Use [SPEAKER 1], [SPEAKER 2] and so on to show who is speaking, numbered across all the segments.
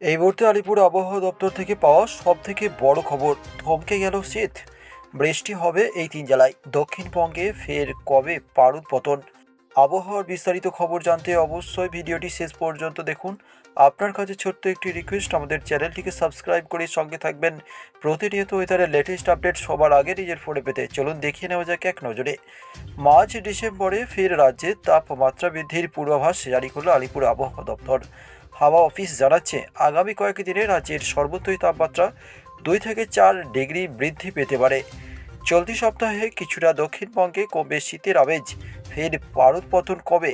[SPEAKER 1] এই মুহূর্তে আলিপুর আবহাওয়া দপ্তর থেকে পাওয়া সব থেকে বড় খবর থমকে গেল শীত। বৃষ্টি হবে এই তিন জেলায়। দক্ষিণবঙ্গে ফের কবে পারদ পতন? আবহাওয়ার বিস্তারিত খবর জানতে অবশ্যই ভিডিওটি শেষ পর্যন্ত দেখুন। আপনার কাছে ছোট্ট একটি রিকোয়েস্ট আমাদের চ্যানেলটিকে সাবস্ক্রাইব করে সঙ্গে থাকবেন। প্রতিনিয়ত ওয়েদারের লেটেস্ট আপডেট সবার আগে নিজের ফোনে পেতে। চলুন দেখিয়ে নেওয়া যাক এক নজরে। মার্চ, ডিসেম্বরে ফের রাজ্যে তাপমাত্রা বৃদ্ধির পূর্বাভাস জারি করল আলিপুর আবহাওয়া দপ্তর। হাওয়া অফিস জানাচ্ছে, আগামী কয়েকদিনে রাজ্যের সর্বোচ্চ তাপমাত্রা দুই থেকে চার ডিগ্রি বৃদ্ধি পেতে পারে। চলতি সপ্তাহে কিছুটা দক্ষিণবঙ্গে কমবে শীতের আমেজ। ফের পারদ পতন কবে?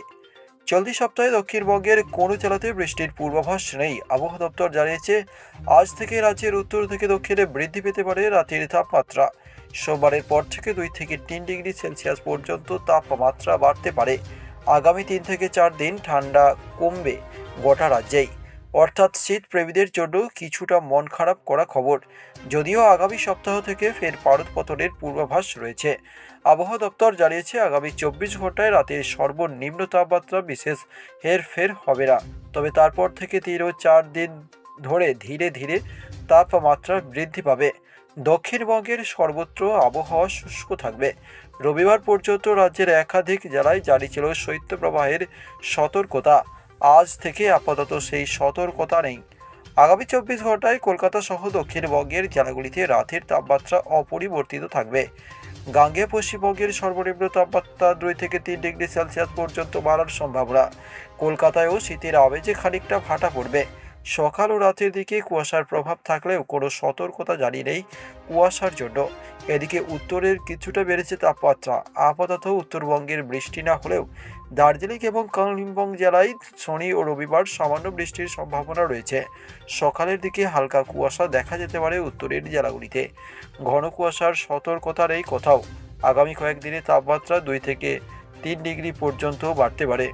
[SPEAKER 1] চলতি সপ্তাহে দক্ষিণবঙ্গের কোনো জেলাতে বৃষ্টির পূর্বাভাস নেই। আবহাওয়া দপ্তর জানিয়েছে, আজ থেকে রাজ্যের উত্তর থেকে দক্ষিণে বৃদ্ধি পেতে পারে রাতের তাপমাত্রা। সোমবারের পর থেকে দুই থেকে তিন ডিগ্রি সেলসিয়াস পর্যন্ত তাপমাত্রা বাড়তে পারে। আগামী তিন থেকে চার দিন ঠান্ডা কমবে গোটা রাজ্যেই। অর্থাৎ শীত প্রেমীদের জন্য কিছুটা মন খারাপ করা খবর। যদিও আগামী সপ্তাহ থেকে ফের পারদ পতনের পূর্বাভাস রয়েছে। আবহাওয়া দপ্তর জানিয়েছে, আগামী চব্বিশ ঘন্টায় রাতের সর্বনিম্ন তাপমাত্রা বিশেষ হেরফের হবে না। তবে তারপর থেকে তিন ও চার দিন ধরে ধীরে ধীরে তাপমাত্রা বৃদ্ধি পাবে। দক্ষিণবঙ্গের সর্বত্র আবহাওয়া শুষ্ক থাকবে। রবিবার পর্যন্ত রাজ্যের একাধিক জেলায় জারি ছিল শৈত্যপ্রবাহের সতর্কতা। আজ থেকে আপাতত সেই সতর্কতা নেই। আগামী চব্বিশ ঘন্টায় কলকাতা সহ দক্ষিণবঙ্গের জেলাগুলিতে রাতের তাপমাত্রা অপরিবর্তিত থাকবে। গাঙ্গে পশ্চিমবঙ্গের সর্বনিম্ন তাপমাত্রা দুই থেকে তিন ডিগ্রি সেলসিয়াস পর্যন্ত বাড়ার সম্ভাবনা। কলকাতায়ও শীতের আবেজে খানিকটা ভাটা পড়বে। সকাল ও রাতের দিকে কুয়াশার প্রভাব থাকলেও কোনো সতর্কতা জারি নেই কুয়াশার জন্য। এদিকে উত্তরের কিছুটা বেড়েছে তাপমাত্রা। আপাতত উত্তরবঙ্গের বৃষ্টি না হলেও দার্জিলিং এবং কালিম্পং জেলায় শনি ও রবিবার সামান্য বৃষ্টির সম্ভাবনা রয়েছে। সকালের দিকে হালকা কুয়াশা দেখা যেতে পারে উত্তরের জেলাগুলিতে। ঘন কুয়াশার সতর্কতা নেই কোথাও আগামী কয়েকদিনে তাপমাত্রা দুই থেকে তিন ডিগ্রি পর্যন্ত বাড়তে পারে।